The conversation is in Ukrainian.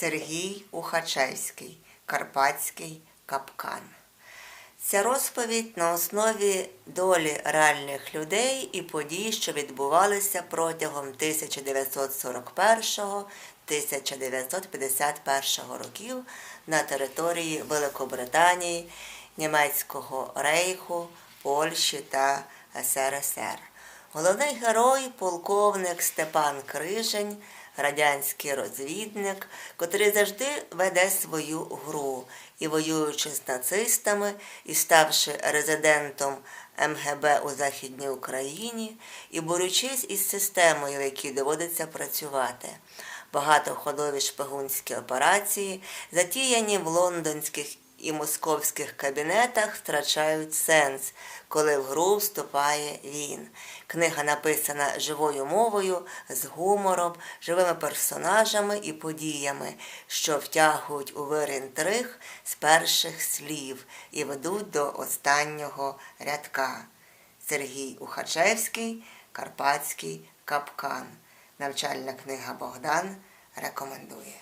Сергій Ухачевський, Карпатський капкан. Ця розповідь на основі долі реальних людей і подій, що відбувалися протягом 1941-1951 років на території Великобританії, Німецького рейху, Польщі та СРСР. Головний герой полковник Степан Крижень, радянський розвідник, котрий завжди веде свою гру і воюючи з нацистами, і ставши резидентом МГБ у Західній Україні, і борючись із системою, в якій доводиться працювати. Багатоходові шпигунські операції, затіяні в лондонських і московських кабінетах втрачають сенс, коли в гру вступає він. Книга написана живою мовою, з гумором, живими персонажами і подіями, що втягують у вир інтриг з перших слів і ведуть до останнього рядка. Сергій Ухачевський, Карпатський капкан. Навчальна книга Богдан рекомендує.